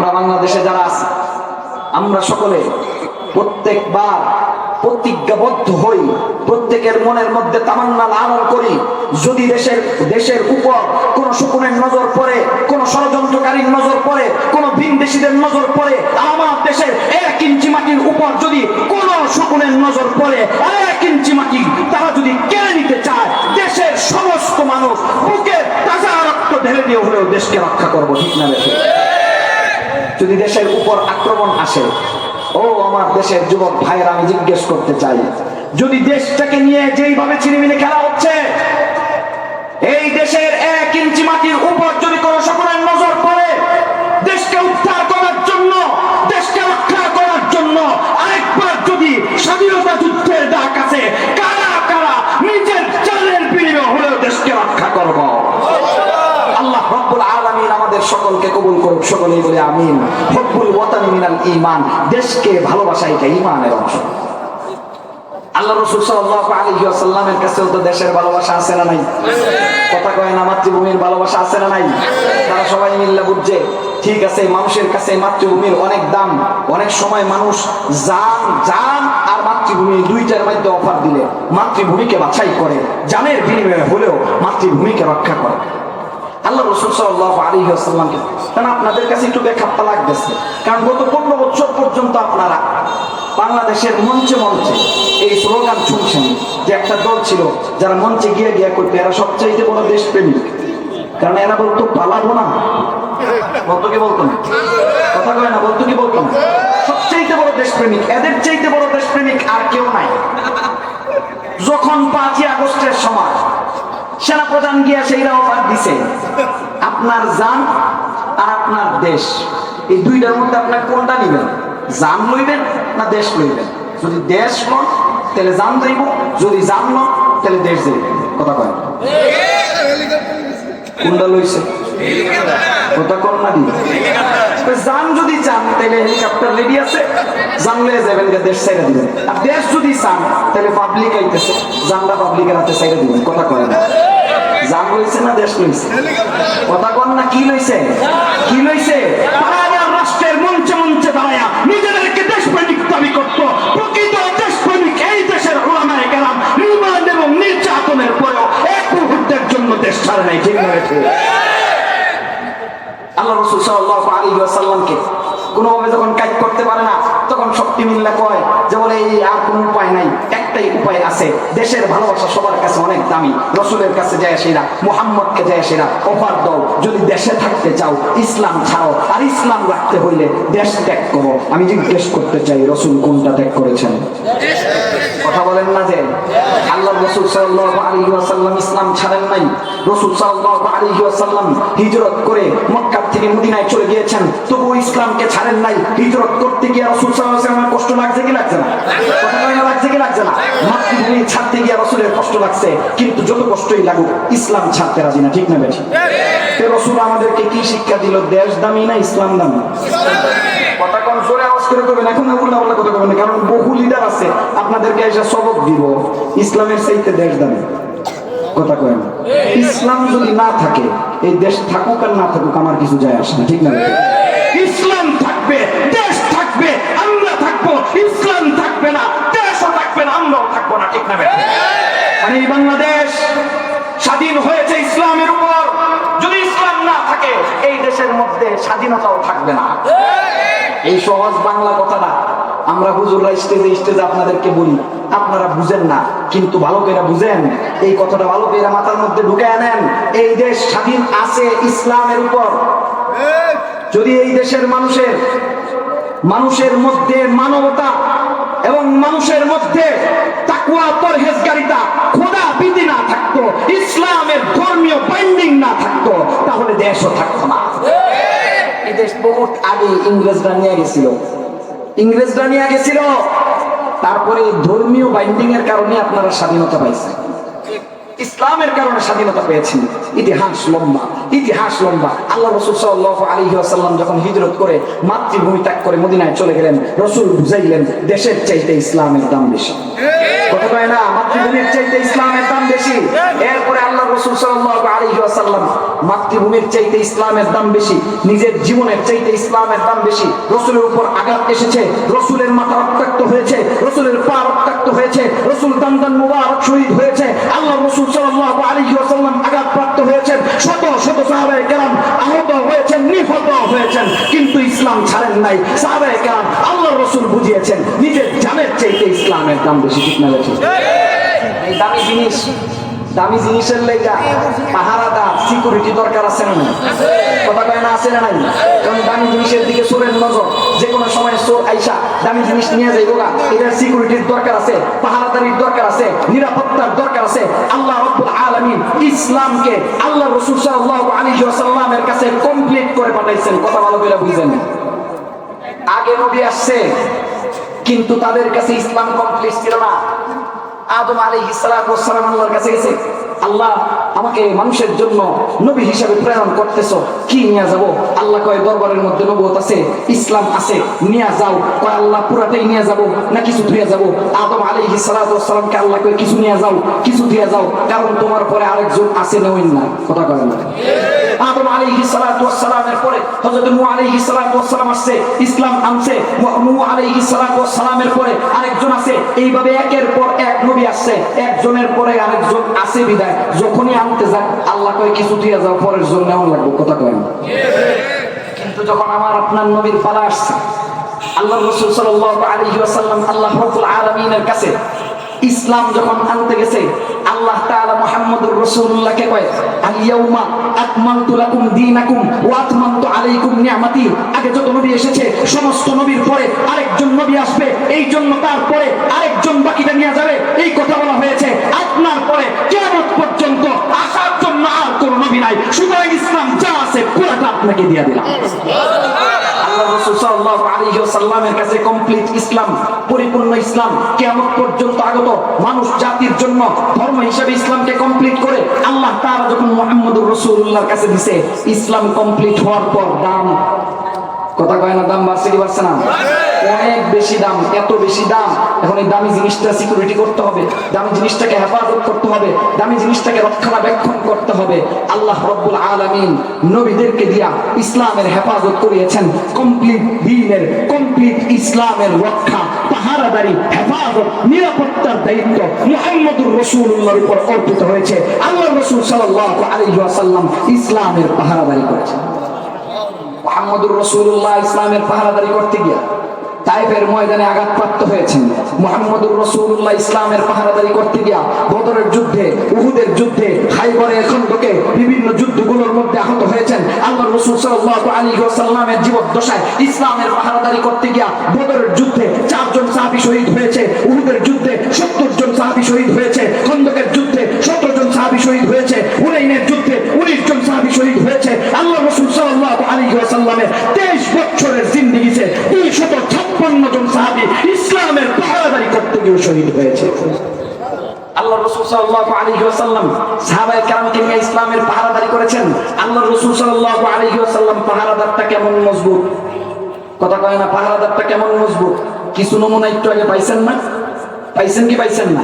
আমরা বাংলাদেশে যারা আছি, আমরা সকলে প্রত্যেকবার প্রতিজ্ঞাবদ্ধ হই, প্রত্যেকের মনের মধ্যে তামান্না লালন করি। যদি দেশের দেশের উপর কোন শকুনের নজর পড়ে, কোন ষড়যন্ত্রকারীর নজর পড়ে, কোন ভিনদেশীদের নজর পড়ে, আমার দেশের এক ইঞ্চি মাটির উপর যদি কোন শকুনের নজর পড়ে, এক ইঞ্চি মাটি তারা যদি কেড়ে নিতে চায়, দেশের সমস্ত মানুষ বুকের তাজা রক্ত ঢেলে দিয়ে হলেও দেশকে রক্ষা করব, ঠিক না বেশি যদি দেশের উপর আক্রমণ আসে, ও আমার দেশের যুবক ভাইয়ের, আমি জিজ্ঞেস করতে চাই, যদি দেশটাকে নিয়ে যেইভাবে চিনিমিনি খেলা হচ্ছে, এই দেশের এক ইঞ্চি মাটির উপর যদি কোন সকলের নজর পড়ে দেশকে উদ্ধার করার জন্য দেশকে রক্ষা করার জন্য আরেকবার যদি স্বাধীনতা যুদ্ধের ডাক আছে কারা কারা নিজের চালের বিনিময় হলেও দেশকে রক্ষা করব আল্লাহ রব্বুল আলামিন আমাদের সকলকে কবুল করুক সকলেই বলে আমিন। হব্বুল ওয়াতানি মিনাল ঈমান। দেশকে ভালোবাসা এটা ঈমানের অংশ। মাতৃভূমির মানুষের কাছে মাতৃভূমির অনেক দাম, অনেক সময় মানুষ আর মাতৃভূমি দুইটার মধ্যে অফার দিলে। মাতৃভূমিকে বাছাই করে, জানের বিনিময়ে হলেও মাতৃভূমিকে রক্ষা করে। আল্লাহ রসুল সাল্লাহ আলী আসাল্লামকে কারণ আপনাদের কাছে একটু লাগতেছে? কারণ গত পনেরো বছর পর্যন্ত আপনারা বাংলাদেশের মঞ্চে মঞ্চে এই স্লোগান শুনছেন যে একটা দল ছিল যারা মঞ্চে গিয়ে এরা সবচাইতে বড় দেশপ্রেমিক। কারণ এরা বলতো, পালাবো না। বলতো কি বলতো না? কথা কয় না, বলতো কি বলতো না? সবচাইতে বড় দেশপ্রেমিক, এদের চাইতে বড় দেশপ্রেমিক আর কেউ নাই। যখন পাঁচই আগস্টের সময় সেনাপ্রধান গিয়া সেইরা অফার দিছে আপনার জান আর আপনার দেশ এই দুইটার মধ্যে আপনার কোনটা নিবেন জান লইবেন না দেশ লইবেন যদি দেশ লন তাহলে জান যাইব যদি জান লন তাহলে দেশ যাইব কথা কয় কোনটা লইছে? যদি আছে। দেশ যদি পাবলিক দিবেন, কথা কয় না। না দেশ কথা না, কি কি রাষ্ট্রের মঞ্চে মঞ্চে দাঁড়ায়া নিজেদেরকে দেশপ্রেমিক দাবি করতো প্রকৃত দেশপ্রেমিক এই দেশের ওলামায় গেলাম নির্মাণ এবং নির্যাতনের পরেও এক মুহূর্তের জন্য দেশ ছাড়ে নাই, ঠিক না ঠিক আল্লাহ রসুল সাল্লাহ আলী সাল্লামকে কোনোভাবে যখন কাজ করতে পারে না, তখন শক্তি মিল্লা কয় যে বলে এই আর কোনো উপায় নাই। একটাই উপায় আছে। দেশের ভালোবাসা সবার কাছে অনেক দামি। রসুলের কাছে যায় সেরা, মোহাম্মদকে যায় সেরা। অফার দাও, যদি দেশে থাকতে চাও, ইসলাম ছাড়ো। আর ইসলাম রাখতে হইলে দেশ ত্যাগ করো। আমি জিজ্ঞেস করতে চাই, রসুল কোনটা ত্যাগ করেছেন? কথা বলেন না যে, আল্লাহ রসুল সাল্লাহ আলী ওয়াসাল্লাম ইসলাম ছাড়েন নাই। রসুল সাল্লাহ আলী ওয়াসাল্লাম হিজরত করে মক্কা থেকে মদিনায় চলে গিয়েছেন। তবু ইসলামকে ছাড়েন নাই। হিজরত করতে গিয়ে রসুল সাল্লাহ কষ্ট লাগছে কি লাগছে না? কথা লাগছে কি লাগছে না? মাতৃভূমি ছাড়তে গিয়ে রসুলের কষ্ট লাগছে, কিন্তু যত কষ্টই লাগুক, ইসলাম ছাড়তে রাজি না, ঠিক না বেঠি? রসুল আমাদেরকে কি শিক্ষা দিল? দেশ দামি না ইসলাম দামি? ইসলামের দেশ দামি। কথা কয় না। ইসলাম যদি না থাকে, এই দেশ থাকুক আর না থাকুক, আমার কিছু যায় আসে না, ঠিক না ইসলাম থাকবে, দেশ থাকবে, আমরা থাকব, ইসলাম থাকবে না দেশও থাকবে না আমরাও থাকব না ঠিক না বেঠি? মানে এই বাংলাদেশ স্বাধীন হয়েছে ইসলামের উপর। যদি ইসলাম না থাকে, এই দেশের মধ্যে স্বাধীনতাও থাকবে না। এই সহজ বাংলা কথাটা আমরা হুজুররা স্টেজে স্টেজে আপনাদেরকে বলি। আপনারা বুঝেন না, কিন্তু ভালো করে বুঝেন। এই কথাটা ভালো করে মাথার মধ্যে ঢুকে আনেন। এই দেশ স্বাধীন আছে ইসলামের উপর। যদি এই দেশের মানুষের মানুষের মধ্যে মানবতা এবং মানুষের মধ্যে তাকুয়া পরহেজগারিতা, খোদা বিধি না থাকতো, ইসলামের ধর্মীয় বাইন্ডিং না থাকতো, তাহলে দেশও থাকতো না। দেশ বহুত আগে ইংরেজরা নিয়ে গেছিল। ইংরেজরা নিয়ে গেছিল, তারপরে ধর্মীয় বাইন্ডিং এর কারণে আপনারা স্বাধীনতা পাইছেন। ইসলামের কারণে স্বাধীনতা পেয়েছেন। ইতিহাস লম্বা ইতিহাস লম্বা। আল্লাহ রসুল সাল্লাহ আলী আসাল্লাম যখন হিজরত করে, মাতৃভূমি ত্যাগ করে মদিনায় চলে গেলেন, রসুল বুঝাইলেন, দেশের চাইতে ইসলামের দাম বেশি। কয় না মাতৃভূমির চাইতে ইসলামের দাম বেশি। মাতৃভূমির চাইতে ইসলামের দাম বেশি, নিজের জীবনের চাইতে ইসলামের দাম বেশি। রসুলের উপর আঘাত এসেছে, রসুলের মাথা রক্তাক্ত হয়েছে, রসুলের পা রক্তাক্ত হয়েছে, রসুল দান্দান মুবারক শহীদ হয়েছে, আল্লাহ রসুল সাল্লাল্লাহু আলাইহি ওয়াসাল্লাম আঘাতপ্রাপ্ত শত শত সাহাবায়ে কেরাম আহত হয়েছেন, নিহত হয়েছেন, কিন্তু ইসলাম ছাড়েন নাই। সাহাবায়ে কেরাম আল্লাহ রসুল বুঝিয়েছেন জানের চাইতে ইসলামের দাম বেশি ঠিক না এই দামি জিনিস দামি জিনিসের লেগা পাহারাদার সিকিউরিটি দরকার আছে না? কথা কয় না আছে না নাই? কারণ দামি জিনিসের দিকে চোরের নজর যে কোনো সময় চোর আইসা দামি জিনিস নিয়ে যাইব গা। এটার সিকিউরিটির দরকার আছে পাহারাদারির দরকার আছে নিরাপত্তার দরকার আছে। আল্লাহ রব্বুল আলামিন ইসলামকে আল্লাহ রাসূল সাল্লাল্লাহু আলাইহি ওয়াসাল্লামের কাছে কমপ্লিট করে পাঠাইছেন। কথা ভালো করে বুঝেন। আগে নবী আসছে কিন্তু তাদের কাছে ইসলাম কমপ্লিট ছিল না। আদম আলী ইসলাম আল্লাহর কাছে গেছে। আল্লাহ আমাকে মানুষের জন্য নবী হিসাবে প্রেরণ করতেছো। কি নিয়ে যাব? আল্লাহ কয়, দরবারের মধ্যে নবুয়ত আছে, ইসলাম আছে, নিয়ে যাও। কয়, আল্লাহ পুরাটাই নিয়ে যাব না কিছু ধুয়ে যাব? আদম আলী সালামকে আল্লাহ কয়, কিছু নিয়ে যাও, কিছু দিয়ে যাও। কারণ তোমার পরে আরেকজন আছে নেওয়েন না। কথা কয় না। আরেকজন আছে। এইভাবে একের পর এক নবী আসছে। একজনের পরে আরেকজন আছে বিদায়। যখনই আনতে যাক, আল্লাহ কয়, কিছু দিয়ে যাও, পরের জন্য এমন লাগবে। কথা কয় কিন্তু যখন আমার আপনার নবীর পালা আসছে আল্লাহ রাসূল সাল্লাল্লাহু আলাইহি ওয়াসাল্লাম আল্লাহ আলামিনের কাছে ইসলাম যখন আনতে গেছে, আল্লাহ তাআলা মুহাম্মদুর রাসূলুল্লাহকে কয় আল ইয়াউমা আকমালতু লাকুম দীনাকুম ওয়া আতমামতু আলাইকুম আগে যত নবী এসেছে, সমস্ত নবীর পরে আরেকজন নবী আসবে এই জন্য তারপরে আরেকজন বাকিটা নিয়ে যাবে, এই কথা সুতরাং ইসলাম যা আছে পুরোটা আপনাকে দিয়ে দিলাম। কিয়ামত পর্যন্ত আগত মানুষ, জাতির জন্য, ধর্ম হিসেবে ইসলামকে কমপ্লিট করে আল্লাহ তাআলা যখন মুহাম্মদুর রাসূলুল্লাহর কাছে দিছে, ইসলাম কমপ্লিট হওয়ার পর দাম, কথা কয় না, দাম বাড়ছে কি বাড়ছে না? অনেক বেশি দাম, এত বেশি দাম। এখন এই দামি জিনিসটা সিকিউরিটি করতে হবে, দামি জিনিসটাকে হেফাজত করতে হবে, দামি জিনিসটাকে রক্ষণাবেক্ষণ করতে হবে। আল্লাহ রব্বুল আলামিন নবীদেরকে দিয়া ইসলামের হেফাজত করিয়েছেন। কমপ্লিট দিনের কমপ্লিট ইসলামের রক্ষা, পাহারাদারি, হেফাজত, নিরাপত্তার দায়িত্ব মুহাম্মদুর রাসূলুল্লাহর উপর অর্পিত হয়েছে। আল্লাহ রসুল সাল্লাল্লাহু আলাইহি ওয়াসাল্লাম ইসলামের পাহারাদারি করেছেন। মোহাম্মদুর রসুল্লাহ ইসলামের পাহারাদারি করতে গিয়া তাইফের ময়দানে আঘাতপ্রাপ্ত হয়েছেন। মোহাম্মদুর রসুল্লাহ ইসলামের পাহারাদারি করতে গিয়া বদরের যুদ্ধে, উহুদের যুদ্ধে হাইবরের খন্দকে বিভিন্ন যুদ্ধগুলোর মধ্যে আহত হয়েছেন। আল্লাহ রসুল সাল্লাল্লাহু আলাইহি ওয়াসাল্লামের জীবদ্দশায় ইসলামের পাহারাদারি করতে গিয়া বদরের যুদ্ধে চারজন সাহাবী শহীদ হয়েছে, উহুদের যুদ্ধে সত্তর জন সাহাবী শহীদ হয়েছে, খন্দকের যুদ্ধে সতেরো জন সাহাবী শহীদ হয়েছে হুনাইনের যুদ্ধে উনিশ জন সাহাবী শহীদ হয়েছে। আল্লাহ রসুল সাল্লাল্লাহু আলাইহি ওয়াসাল্লামের তেইশ বছরের জিন্দিগিতে দুইশত ছাপ্পান্ন জন সাহাবি ইসলামের পাহারাদারি করতে গিয়ে শহীদ হয়েছে। আল্লাহ আল্লাহ কেমন কথা কয় না কেমন কিছু নমুনা একটু আগে পাইছেন না? পাইছেন কি পাইছেন না?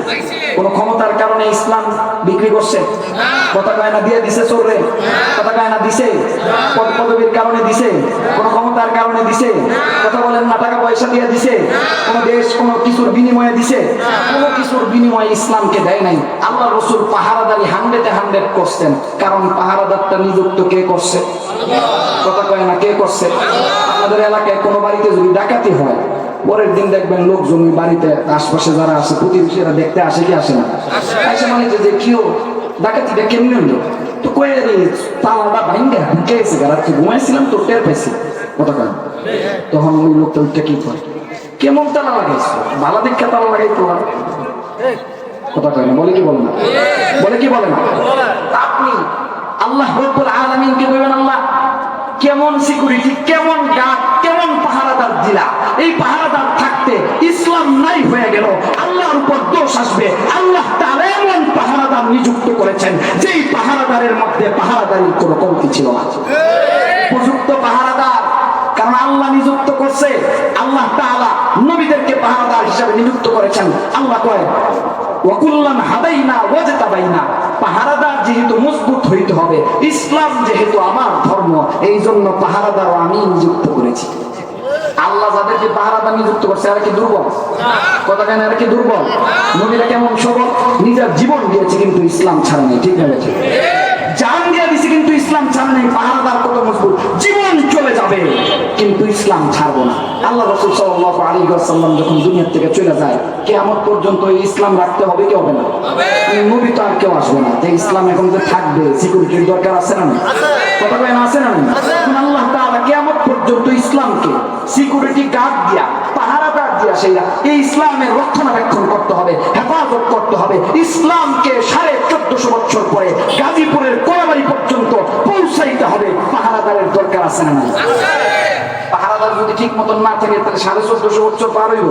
কোন ক্ষমতার কারণে ইসলাম বিক্রি করছে? কথা কয় দিয়ে দিছে চোরে কথা কয় দিছে। পদ পদবীর কারণে দিছে। কোন ক্ষমতার কারণে দিছে। কথা বলেন না টাকা পয়সা দিয়ে দিছে। কোন দেশ কোন কিছুর বিনিময়ে দিছে। কোন কিছুর বিনিময়ে ইসলামকে দেয় নাই। আল্লাহ রসুল পাহারাদারি হান্ড্রেডে হান্ড্রেড করছেন। কারণ পাহারাদারটা নিযুক্ত কে করছে? কথা কয় না কে করছে? আমাদের এলাকায় কোনো বাড়িতে যদি ডাকাতি হয় পরের দিন দেখবেন লোকজন ওই বাড়িতে, আশপাশে যারা আছে, প্রতিবেশীরা দেখতে আসে কি আসে না? আসে মানে যে- কেউ ডাকাতিটা কেমনি হলো তো। কয়ে তালাটা ভাঙ্গা, ঢুকে গেছে রাত্রে ঘুমাইছিলাম তো টের পাইছি কতক্ষণ। তখন ওই লোকটা ওইটা কি করে? কেমন তালা লাগাইছে? ভালো দীক্ষা তালা লাগাই তো কথা কয় না বলে কি বলে না? বলে কি বলে না? আপনি আল্লাহ রব্বুল আলামিনকে বলবেন, আল্লাহ, কেমন সিকিউরিটি কেমন গার্ড কেমন পাহারাদার দিলা। এই পাহারাদার থাকতে ইসলাম নাই হয়ে গেল। আল্লাহর উপর দোষ আসবে। আল্লাহ তাআলা এমন পাহারাদার নিযুক্ত করেছেন, যেই পাহারাদারের মধ্যে পাহারাদারির কোনো কমতি ছিল না। উপযুক্ত পাহারাদার, কারণ আল্লাহ নিযুক্ত করছে। আল্লাহ তাআলা নবীদেরকে পাহারাদার হিসাবে নিযুক্ত করেছেন। আল্লাহ কয়, ওয়াকুল্লান হাদাইনা ওয়াজতাবাইনা। পাহারাদার যেহেতু মজবুত হইতে হবে, ইসলাম যেহেতু আমার ধর্ম এই জন্য পাহারাদার আমি নিযুক্ত করেছি। আল্লাহ যাদেরকে পাহারাদার নিযুক্ত করছে এরা কি দুর্বল? কথা কেন এরা কি দুর্বল? নবীরা কেমন সবল? নিজের জীবন দিয়েছে কিন্তু ইসলাম ছাড়া নেই ঠিক না বেঠিক? জান দিয়ে দিছে কিন্তু ইসলাম ছাড়া পাহারাদার কত মজবুত? জীবন চলে যাবে কিন্তু ইসলাম ছাড়বো না। আল্লাহ রসুল সাল্লাহ আলী সাল্লাম যখন দুনিয়ার থেকে চলে যায় কেমন পর্যন্ত ইসলাম রাখতে হবে কি হবে না। নবী তো আর কেউ আসবে না। যে ইসলাম এখন যে থাকবে সিকিউরিটির দরকার আছে না কথা কেন আছে না আল্লাহ কেমন পর্যন্ত ইসলামকে সিকিউরিটি গার্ড দিয়া পাহারাদার দিয়া সেইরা এই ইসলামের রক্ষণাবেক্ষণ করতে হবে, হেফাজত করতে হবে। ইসলামকে সাড়ে চোদ্দশো বছর পরে গাজীপুরের কোলাবাড়ি পর্যন্ত পৌঁছাইতে হবে। পাহারাদারের দরকার আছে না নাই যদি ঠিক মতন না থাকে তাহলে সাড়ে চোদ্দশো বছর পার হইব।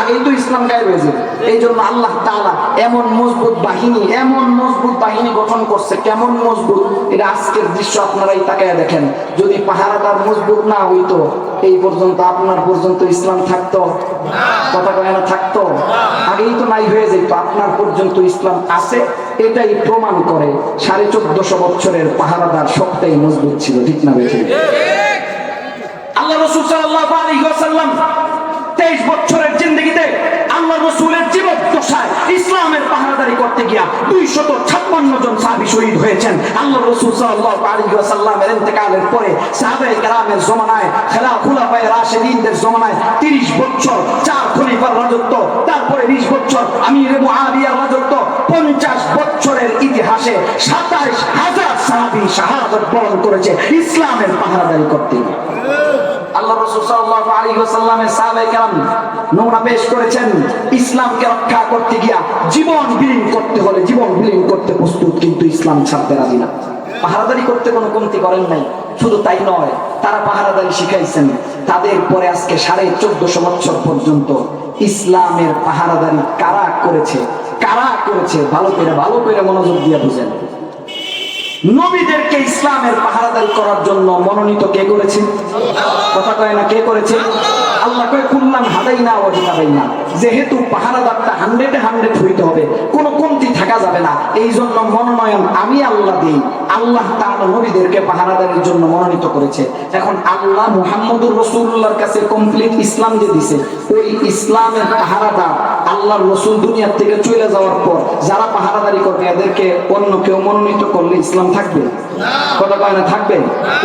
আগেই তো ইসলাম গায়েব হয়েছে এই জন্য আল্লাহ তাআলা এমন মজবুত বাহিনী এমন মজবুত বাহিনী গঠন করছে। কেমন মজবুত? এটা আজকের দৃশ্য আপনারাই তাকায় দেখেন। যদি পাহারাদার মজবুত না হইতো এই পর্যন্ত আপনার পর্যন্ত ইসলাম থাকতো? কথা কয় না থাকতো? আগেই তো নাই হয়ে যেত। আপনার পর্যন্ত ইসলাম আছে এটাই প্রমাণ করে সাড়ে চোদ্দশো বছরের পাহারাদার সবটাই মজবুত ছিল ঠিক না বেঠিক? আল্লাহ রসুল সাল্লাল্লাহু আলাইহি ওয়াসাল্লাম 23 বছরের জিন্দেগিতে আল্লাহ রসুলের জীবদ্দশায় ইসলামের পাহারাদারি করতে গিয়া 256 জন সাহাবী শহীদ হয়েছেন। আল্লাহ রসুল সাল্লাল্লাহু আলাইহি ইন্তেকালের পরে সাহাবায়ে কেরামের জমানায়, খেলা খুলাফায়ে রাশিদিনদের জমানায় 30 বছর চার খলিফার রাজত্ব, তারপরে 20 বছর আমির মুআবিয়ার রাজত্ব 50 বছরের ইতিহাসে 27 হাজার সাহাবী শাহাদাত বরণ করেছে ইসলামের পাহারাদারি করতে গিয়ে। পাহারাদারি করতে কোনো কমতি করেন নাই, শুধু তাই নয়, তারা পাহারাদারি শিখাইছেন, তাদের পরে আজকে সাড়ে চোদ্দশো বছর পর্যন্ত ইসলামের পাহারাদারি কারা করেছে কারা করেছে, ভালো করে ভালো করে মনোযোগ দিয়ে বুঝেন। নবীদেরকে ইসলামের পাহারাদার করার জন্য মনোনীত কে করেছে? কথা কয় না কে করেছে? আল্লাহ কয়ে কুল্লাম হাদাই না ওয়াজিবাই না। যেহেতু পাহারাদারটা হান্ড্রেডে হান্ড্রেড হইতে হবে কোনো কমতি থাকা যাবে না। এই জন্য মনোনয়ন আমি আল্লাহ দিই। আল্লাহ তার নবীদেরকে পাহারাদারির জন্য মনোনীত করেছে। এখন আল্লাহ মুহাম্মদুর রসুল্লাহর কাছে কমপ্লিট ইসলাম যে দিছে। ওই ইসলামের পাহারাদার আল্লাহর রসুল দুনিয়ার থেকে চলে যাওয়ার পর যারা পাহারাদারি করবে এদেরকে অন্য কেউ মনোনীত করলে ইসলাম থাকবে? কথা কয় না থাকবে?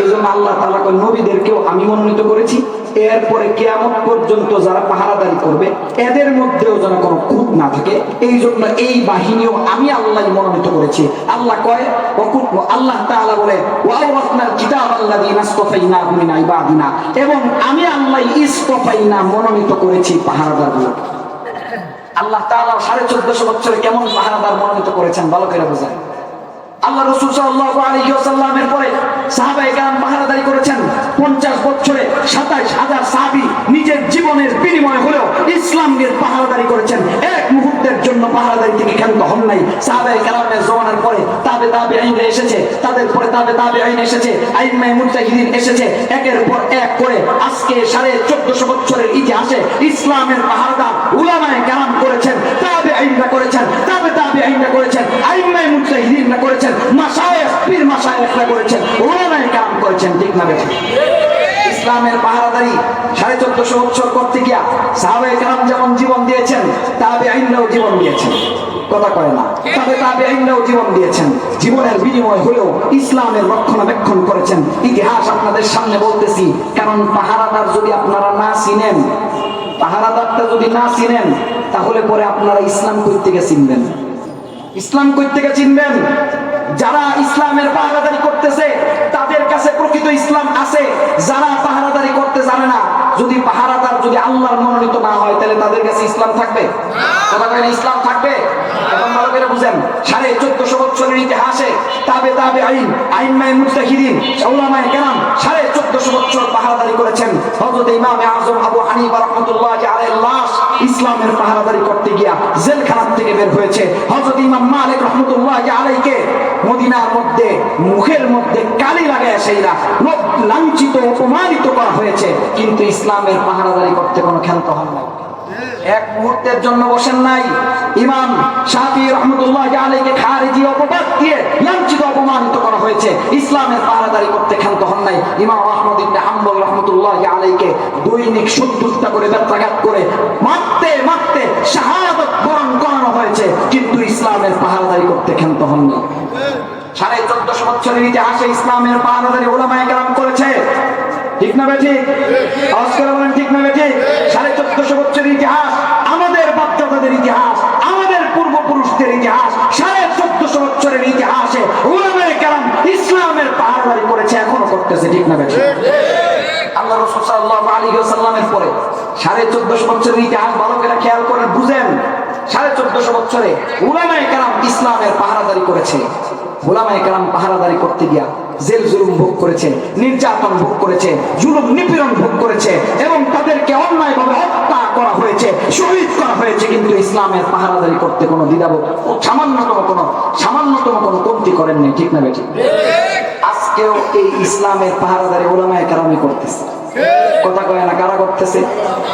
এই জন্য আল্লাহ তালা কয় নবীদেরকেও আমি মনোনীত করেছি। এরপরে কেয়ামত পর্যন্ত যারা পাহারাদারি করবে, এদের মধ্যেও যেন কোনো খুঁত না থাকে। এই জন্য এই বাহিনীও আমি আল্লাহ মনোনীত করেছি। আল্লাহ কয় আল্লাহ তাআলা বলে এবং আমি আল্লাহ ইসতাফাইনা মনোনীত করেছি পাহারাদারগুলো আল্লাহ তাআলা সাড়ে চোদ্দশো বছরে কেমন পাহারাদার মনোনীত করেছেন, ভালো করে বোঝেন। আল্লাহ রসুল আলাইহি পরে সাহাবায়ে কেরাম পাহারাদারি করেছেন। 50 বছরে 27 হাজার সাহাবী নিজের জীবনের বিনিময় হলেও ইসলামের পাহারাদারি করেছেন। এক মুহূর্তের জন্য পাহারাদারি থেকে ক্ষান্ত হন নাই। সাহাবায়ে কেরামের জমানার পরে তাবে তাবে আইন এসেছে, তাদের পরে তাবে তাবে আইন এসেছে আইন মুজাহিদিন এসেছে। একের পর এক করে আজকে সাড়ে চোদ্দশো বছরের ইতিহাসে ইসলামের পাহারাদার উলামায়ে কেরাম করেছেন, তাবে আইনরা করেছেন, তাবে তাবে আইনরা করেছেন আইন মুজাহিদিনরা করেছেন। পীর করেছেন কেরাম করেছেন ইসলামের পাহারাদারি সাড়ে চোদ্দশো বছর করতে গিয়া সাহাবে যেমন জীবন দিয়েছেন জীবন দিয়েছেন। কথা কয় না, তবে জীবন দিয়েছেন। জীবনের বিনিময় হলেও ইসলামের রক্ষণাবেক্ষণ করেছেন। ইতিহাস আপনাদের সামনে বলতেছি, কারণ পাহারাদার যদি আপনারা না চিনেন, পাহারাদারটা যদি না চিনেন, তাহলে পরে আপনারা ইসলাম কই থেকে চিনবেন? ইসলাম কই থেকে চিনবেন? যারা ইসলামের পাহারাদারি করতেছে, তাদের কাছে প্রকৃত ইসলাম আছে। যারা পাহারাদারি করতে জানে না, যদি পাহারাদার যদি আল্লাহর মনোনীত না হয়, তাহলে তাদের কাছে ইসলাম থাকবে? ইসলাম থাকবে? ভালো সাড়ে চোদ্দশো বছরের ইতিহাসে তাবে তাবে আইন আইন মাই মুস্তাহিদিন উলামায়ে কেরাম সাড়ে চোদ্দশো বছর পাহারাদারি করেছেন। হযরত ইমামে আজম আবু হানিফা রাহমাতুল্লাহ আলাইহির লাশ ইসলামের পাহারাদারি করতে গিয়া জেলখানা থেকে বের হয়েছে। হযরত ইমাম মালিক রহমতুল্লাহ আলাইকে মদিনার মধ্যে, মুখের মধ্যে কালি লাগায় সেইরা লাঞ্ছিত, অপমানিত করা হয়েছে। কিন্তু ইসলামের পাহারাদারি করতে কোনো ক্ষান্ত হন নাই। এক মুহূর্তের জন্য বসেন নাই। ইমাম শাফি রহমতুল্লাহ আলীকে খারিজি অপবাদ দিয়ে লাঞ্ছিত, অপমানিত করা হয়েছে। ইসলামের পাহারাদারি করতে ক্ষান্ত হন নাই। ইমাম আহমদ ইবনে হাম্বল রহমতুল্লাহ আলীকে দৈনিক সত্তরটা করে ব্যত্রাঘাত করে মারতে মারতে শাহাদত বরণ করানো হয়েছে। কিন্তু ইসলামের পাহারাদারি করতে ক্ষান্ত হননি। সাড়ে চোদ্দশো বছরের ইতিহাসে ইসলামের পাহারাদারি ওলামায় কেরাম করেছে। ঠিক না বেঠি? আজকাল বলেন, ঠিক না বেঠি? সাড়ে চোদ্দশো বছরের ইতিহাস, আমাদের বাপদাদাদের ইতিহাস, আমাদের পূর্বপুরুষদের ইতিহাস, সাড়ে চোদ্দশো বছরের ইতিহাসে ওলামায় কেরাম ইসলামের পাহারাদারি করেছে, এখনও করতেছে, ঠিক না বেঠি? ইসলামের পাহারাদারি করেছে। উলামায়ে কেরাম পাহারাদারি করতে গিয়া জেল জুলুম ভোগ করেছে নির্যাতন ভোগ করেছে জুলুম নিপীড়ন ভোগ করেছে এবং তাদেরকে অন্যায়ভাবে হত্যা করা হয়েছে শহীদ করা হয়েছে কিন্তু ইসলামের পাহারাদারি করতে কোনো দ্বিধাবোধ সামান্যতম কোনো সামান্যতম কোনো কমতি করেননি ঠিক না বেঠিক আজকেও এই ইসলামের পাহারাদারি ওলামায় কারামি করতেছে। কথা কয় না কারা করতেছে?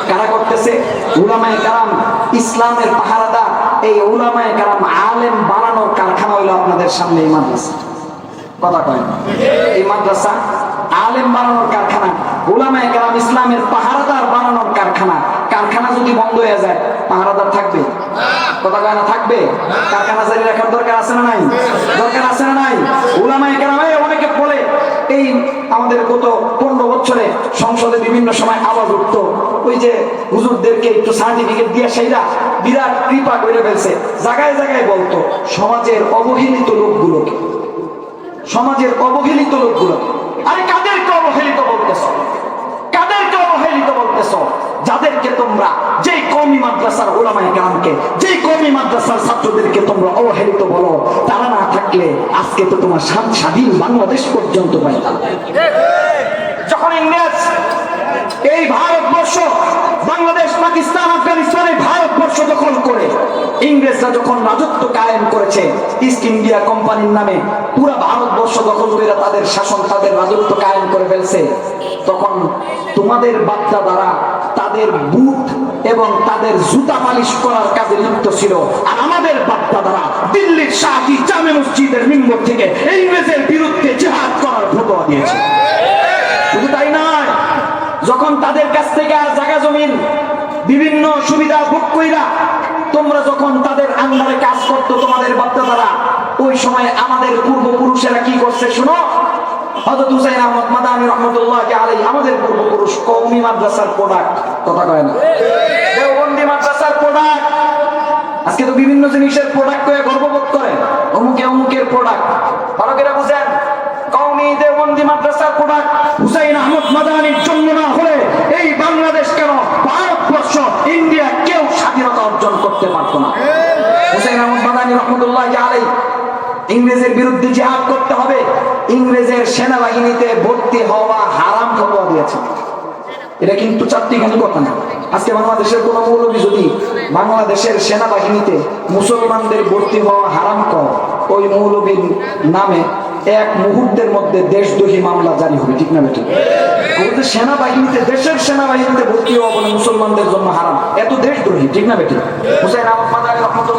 কারা করতেছে? উলামায়ে কারাম ইসলামের পাহারাদার। এই উলামায়ে কারাম আলেম বানানোর কারখানা হইল আপনাদের সামনে এই মাদ্রাসা। কথা কয় না। এই মাদ্রাসা আলেম বানানোর কারখানা উলামায়ে কারাম ইসলামের পাহারাদার বানানোর কারখানা। কারখানা যদি বন্ধ হয়ে যায় পাহারাদার থাকবে? কথা কয় না থাকবে? কারখানা জারি রাখার দরকার আছে না নাই? দরকার আছে না নাই? উলামায় কেরাম এই আমাদের গত পনেরো বছরে সংসদে বিভিন্ন সময় আওয়াজ উঠতো। ওই যে হুজুরদেরকে একটু সার্টিফিকেট দিয়ে সেইরা বিরাট কৃপা করে ফেলছে। জায়গায় জায়গায় বলতো, সমাজের অবহেলিত লোকগুলোকে। সমাজের অবহেলিত লোকগুলো আরে কাদেরকে অবহেলিত বলতেছ কাদেরকে অবহেলিত বলতেছ যাদেরকে তোমরা, যেই কমি মাদ্রাসার ওলামাই গ্রামকে যেই কমি মাদ্রাসার ছাত্রদেরকে তোমরা অবহেলিত বলো, তারা না থাকলে আজকে তো তোমার স্বাধ- স্বাধীন বাংলাদেশ পর্যন্ত পাইতাম যখন ইংরেজ এই ভারতবর্ষ, বাংলাদেশ, পাকিস্তান, আফগানিস্তান এই ভারতবর্ষ দখল করে, ইংরেজরা যখন রাজত্ব কায়েম করেছে ইস্ট ইন্ডিয়া কোম্পানির নামে পুরা ভারতবর্ষ দখল করে তাদের শাসন, তাদের রাজত্ব কায়েম করে ফেলছে, তখন তোমাদের বাচ্চা দ্বারা তাদের বুট এবং তাদের জুতা মালিশ করার কাজে লিপ্ত ছিল। আর আমাদের বাপ্পা দ্বারা দিল্লির শাহী জামে মসজিদের মিম্বর থেকে ইংরেজের বিরুদ্ধে জেহাদ করার ফতোয়া দিয়েছে। শুধু তাই নয়, যখন তাদের কাছ থেকে আর জায়গা জমিন, বিভিন্ন সুবিধা ভোগ কইরা তোমরা যখন তাদের আন্ডারে কাজ করতো তোমাদের বাপ্তাদারা ওই সময় আমাদের পূর্বপুরুষেরা কি করছে শুনো? হযরত হুসাইন আহমদ মাদানী রহমতুল্লাহ আলাই আমাদের পূর্বপুরুষ কওমি মাদ্রাসার প্রোডাক্ট কথা কয় না? দেওবন্দি মাদ্রাসার প্রোডাক্ট আজকে তো বিভিন্ন জিনিসের প্রোডাক্ট হয়ে গর্ববোধ করেন। অমুকে অমুকের প্রোডাক্ট ভালো করে বুঝেন? কওমি দেওবন্দি মাদ্রাসার প্রোডাক্ট হুসাইন আহমদ মাদানির জন্য না হলে এই বাংলাদেশ কেন ভারতবর্ষ ইন্ডিয়া কেউ স্বাধীনতা অর্জন করতে পারতো না? হুসাইন আহমদ মাদানি রহমতুল্লাহ আলাই ইংরেজের বিরুদ্ধে জিহাদ করতে ইংরেজের সেনাবাহিনীতে ভর্তি হওয়া হারাম ফতোয়া দিয়েছে। এটা কিন্তু চারটিখানি কথা না। আজকে বাংলাদেশের কোন মৌলবী যদি বাংলাদেশের সেনাবাহিনীতে মুসলমানদের ভর্তি হওয়া হারাম কর, ওই মৌলবীর নামে এক মুহূর্তের মধ্যে দেশদ্রোহী মামলা জারি হবে, ঠিক না বেটি? সেনাবাহিনীতে, দেশের সেনাবাহিনীতে ভর্তি হওয়া বলে মুসলমানদের জন্য হারাম। এত দেশদ্রোহী, ঠিক না বেটি? হুসাইন আহমদ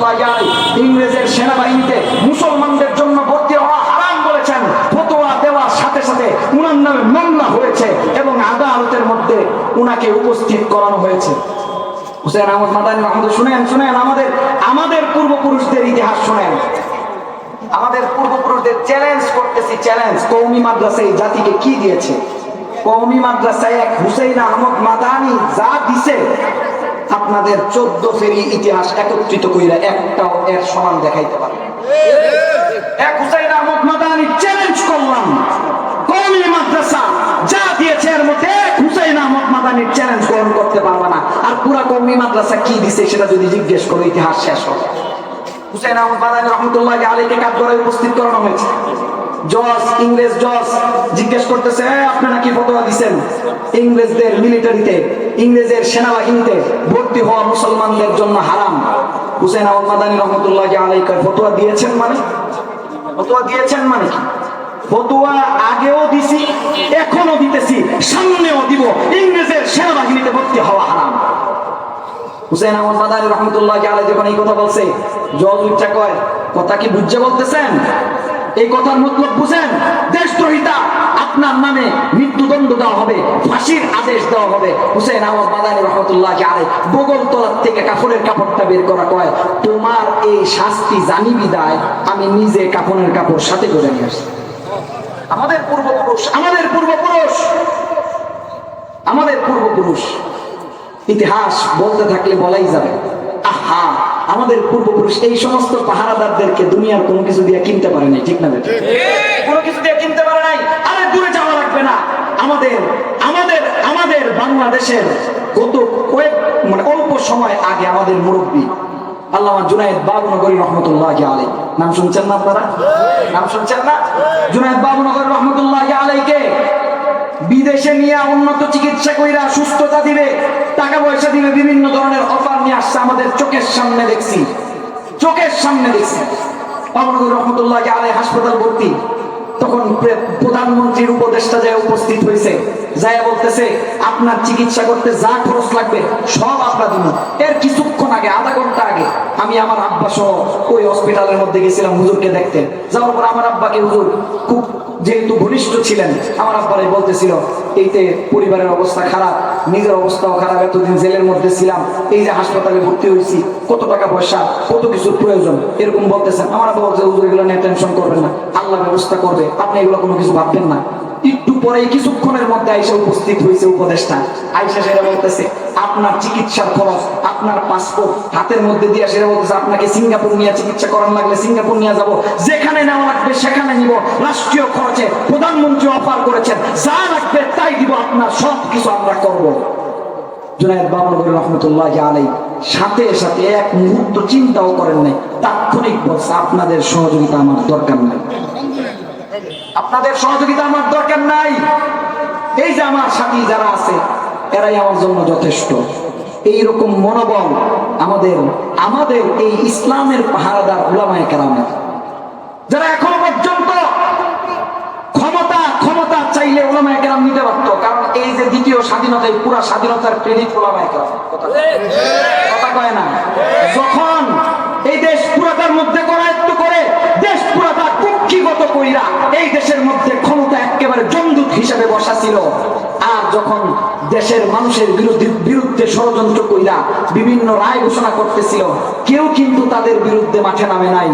ইংরেজের সেনাবাহিনীতে মুসলমানদের জন্য ভর্তি হওয়া হারাম বলেছেন ফতোয়া দেওয়ার সাথে সাথে উনার নামে মামলা হয়েছে এবং আদালতের মধ্যে উনাকে উপস্থিত করানো হয়েছে। হুসেন আহমদ মাদানী রহমদ শুনেন শুনেন, আমাদের আমাদের পূর্বপুরুষদের ইতিহাস শুনেন। আমাদের পূর্বপুরুষদের চ্যালেঞ্জ করতেছি চ্যালেঞ্জ কৌমি মাদ্রাসা এই জাতিকে কি দিয়েছে? কৌমি মাদ্রাসায় এক হুসেইন আহমদ মাদানি যা দিছে, আপনাদের চোদ্দ ফেরি ইতিহাস একত্রিত কইরা একটাও এর সমান দেখাইতে পারে। এক হুসাইন আহমদ মাদানি চ্যালেঞ্জ করলাম। আলীকে ইংরেজদের মিলিটারিতে সেনাবাহিনীতে ভর্তি হওয়া মুসলমানদের জন্য হারাম। হুসেন আহমদ মাদানী রহমতুল্লাহ আলাইকে ফতোয়া দিয়েছেন মানে? ফতোয়া দিয়েছেন মানে কি? ফতোয়া আগেও দিছি, এখনও দিতেছি, সামনেও দিব। ইংরেজের সেনাবাহিনীতে ভর্তি হওয়া হারাম। হুসেন আহমদ রহমতুল্লাহ যখন এই কথা বলছে উচ্চা কয়, কথা কি বলতেছেন? এই কথার মতলব বুঝেন, দেশদ্রোহিতা আপনার নামে মৃত্যুদণ্ড দেওয়া হবে, ফাঁসির আদেশ দেওয়া হবে। হুসেন আহমদ মাদানী রহমতুল্লাহ বগল তলার থেকে কাপড়ের কাপড়টা বের করা কয়, তোমার এই শাস্তি জানি বিদায়, আমি নিজে কাপড়ের কাপড় সাথে করে নিয়ে আসছি। আমাদের পূর্বপুরুষ আমাদের পূর্বপুরুষ আমাদের পূর্বপুরুষ। ইতিহাস বলতে থাকলে বলাই যাবে আহা আমাদের পূর্বপুরুষ এই সমস্ত পাহারাদারদেরকে দুনিয়ার কোনো কিছু দিয়ে কিনতে পারে নাই ঠিক না কোনো কিছু দিয়ে কিনতে পারে নাই আরে দূরে যাওয়া লাগবে না। আমাদের আমাদের আমাদের বাংলাদেশের গত কয়েক মানে অল্প সময় আগে আমাদের মুরব্বী আল্লামা জুনায়েদ বাবুনগরী রহমতুল্লাহ আলাই নাম শুনছেন না আপনারা? নাম শুনছেন না? জুনায়েদ বাবুনগরী রহমতুল্লাহ আলাইকে। বিদেশে নিয়ে উন্নত চিকিৎসা কইরা সুস্থতা দিবে, টাকা পয়সা দিবে, বিভিন্ন ধরনের অফার নিয়ে আসছে আমাদের চোখের সামনে দেখছি। চোখের সামনে দেখছি। পাবনগর রহমতুল্লাহ আলাই হাসপাতাল ভর্তি। তখন প্রধানমন্ত্রীর উপদেষ্টা যায় উপস্থিত হয়েছে যায় বলতেছে, আপনার চিকিৎসা করতে যা খরচ লাগবে, সব আপনার দিব এর কিছুক্ষণ আগে, আধা ঘণ্টা আগে, আমি আমার আব্বা সহ ওই হসপিটালের মধ্যে গেছিলাম হুজুরকে দেখতে। যাওয়ার পর আমার আব্বাকে হুজুর খুব যেহেতু ঘনিষ্ঠ ছিলেন, আমার আব্বারাই বলতেছিল এইতে পরিবারের অবস্থা খারাপ, নিজের অবস্থাও খারাপ, এতদিন জেলের মধ্যে ছিলাম, এই যে হাসপাতালে ভর্তি হয়েছি, কত টাকা পয়সা, কত কিছুর প্রয়োজন? এরকম বলতেছেন আমার আব্বা বলছে হুজুর, এগুলো নিয়ে টেনশন করবেন না, আল্লাহ ব্যবস্থা করবে, আপনি এগুলো কোনো কিছু ভাববেন না। একটু পরে কিছুক্ষণের মধ্যে আইসা উপস্থিত হয়েছে উপদেষ্টা। আইসা সেটা বলতেছে, আপনার চিকিৎসার খরচ, আপনার পাসপোর্ট হাতের মধ্যে দিয়ে সেটা বলতেছে, আপনাকে সিঙ্গাপুর নিয়ে চিকিৎসা করার লাগলে সিঙ্গাপুর নিয়ে যাব। যেখানে নেওয়া লাগবে সেখানে নিব। রাষ্ট্রীয় খরচে প্রধানমন্ত্রী অফার করেছেন, যা লাগবে তাই দিব, আপনার সব কিছু আমরা করব। জুনায়দ বাবুল রহমতুল্লাহ আলাই সাথে সাথে এক মুহূর্ত চিন্তাও করেন নাই। তাৎক্ষণিক বলছে, আপনাদের সহযোগিতা আমার দরকার নাই। আপনাদের সহযোগিতা আমার দরকার নাই। এই যে আমার সাথী যারা আছে, এরাই আমার জন্য যথেষ্ট। এই রকম মনোবল আমাদের আমাদের এই ইসলামের পাহারাদার উলামায়ে কেরামের। যারা এখনও পর্যন্ত ক্ষমতা ক্ষমতা চাইলে ওলামায়ে কেরাম নিতে পারতো, কারণ এই যে দ্বিতীয় স্বাধীনতা, এই পুরা স্বাধীনতার ক্রেডিট কথা কয়? না? যখন এই দেশ পুরাটার মধ্যে করায়ত্ত করে, দেশ কুক্ষিগত কইরা এই দেশের মধ্যে ক্ষমতা একেবারে বসা ছিল। আর যখন দেশের মানুষের বিরুদ্ধে ষড়যন্ত্র কইরা বিভিন্ন রায় ঘোষণা করতেছিল, কেউ কিন্তু তাদের বিরুদ্ধে মাঠে নামে নাই।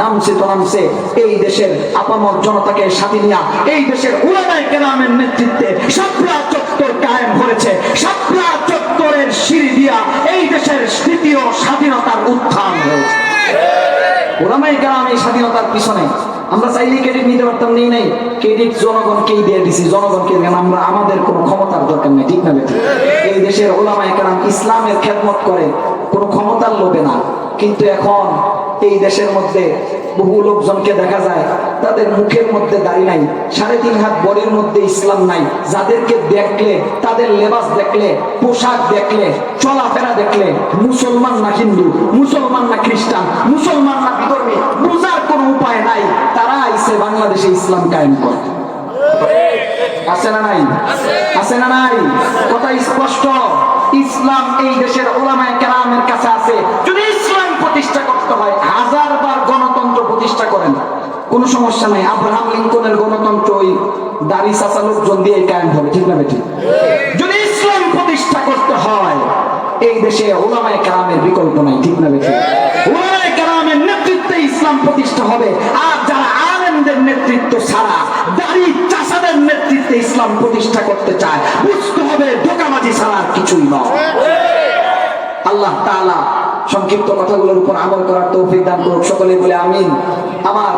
নামছে তো নামছে, এই দেশের আপামর জনতাকে সাথে নিয়া এই দেশের উলামায়ে কেরামের নেতৃত্বে সাপলা চত্বর কায়েম করেছে সাপলা চত্বরের সিঁড়ি দিয়া এই দেশের তৃতীয় স্বাধীনতার উত্থান হয়েছে। ওলামাই গ্রাম এই স্বাধীনতার পিছনে আমরা চাইলে ক্রেডিট নিতে পারতাম, নেই নাই। ক্রেডিট জনগণকেই দিয়ে দিছি, জনগণকে কেন আমরা, আমাদের কোনো ক্ষমতার দরকার নেই, ঠিক না এই দেশের ওলামাই গ্রাম ইসলামের খেদমত করে, কোনো ক্ষমতার লোভে না। কিন্তু এখন এই দেশের মধ্যে বহু লোকজনকে দেখা যায় তাদের মুখের মধ্যে দাড়ি নাই, সাড়ে তিন হাত বডির মধ্যে ইসলাম নাই। যাদেরকে দেখলে, তাদের লেবাস দেখলে, পোশাক দেখলে, চলাফেরা দেখলে, মুসলমান না হিন্দু, মুসলমান না খ্রিস্টান, মুসলমান না বিধর্মী বুঝার কোনো উপায় নাই, তারা আইসে বাংলাদেশে ইসলাম কায়েম করে। আছে না নাই? আছে না নাই? কথা স্পষ্ট। ইসলাম এই দেশের ওলামায়ে কেরামের কাছে আছে। যদি ইসলাম প্রতিষ্ঠা করতে হয় হাজার বার গণতন্ত্র প্রতিষ্ঠা করেন। কোনো সমস্যা নাই। আব্রাহাম লিঙ্কনের গণতন্ত্র ওই দাড়ি চাচা লোকজন দিয়ে কায়েম হবে ঠিক না বেঠিক? যদি ইসলাম প্রতিষ্ঠা করতে হয়, এই দেশে ওলামায়ে কালামের বিকল্প নাই, ঠিক না বেঠিক? ওলামায়ে কেরামের নেতৃত্বে ইসলাম প্রতিষ্ঠা হবে, আর যারা আলেমদের নেতৃত্ব ছাড়া, দাড়ি চাষাদের নেতৃত্বে ইসলাম প্রতিষ্ঠা করতে চায়, বুঝতে হবে ধোকাবাজি ছাড়া আর কিছুই নয়। আল্লাহ তাআলা সংক্ষিপ্ত কথাগুলোর উপর আমল করার তৌফিক দান করুক সকলে বলে আমিন। আমার